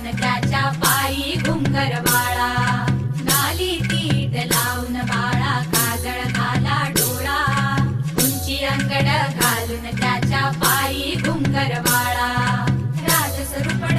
मानकराच्या पायी घुंगर बाळा. नाली तीट लावून बाळा काजळ घाला डोळा. उंची अंगड घालून त्याच्या पायी घुंगर बाळा. राजसरुपड